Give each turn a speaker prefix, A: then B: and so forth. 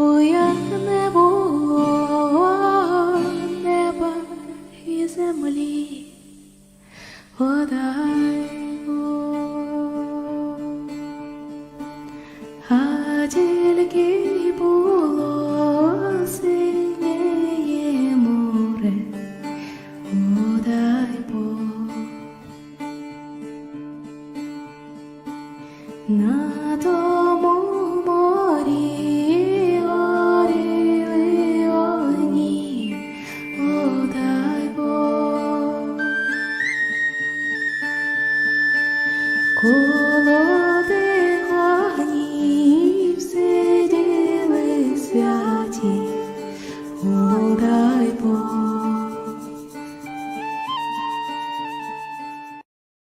A: Ой, як не було неба і землі, одай. А тільки було синє море, о, дай Бог. На тому Коло тих сиділи святі, О, дай Бог.